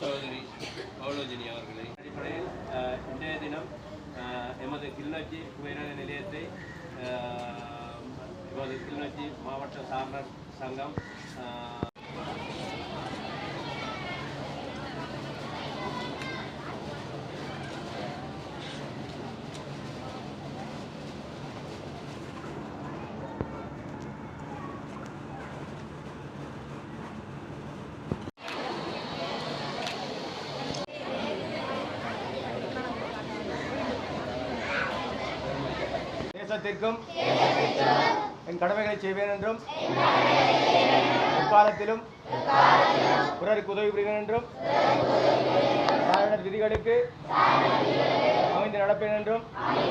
சகோதரி பவுலோஜினி அவர்களை. அடிப்படையில் இன்றைய தினம் எமது கிளிநொச்சி உயர்நல நிலையத்தை எமது கிளிநொச்சி மாவட்ட சாரணர் சங்கம் தேசத்திற்கும் என் கடமைகளை செய்வேன் என்றும் எக்காலத்திலும் பிறருக்கு உதவி புரிவேன் என்றும் விதிகளுக்கு அமைந்து நடப்பேன் என்றும்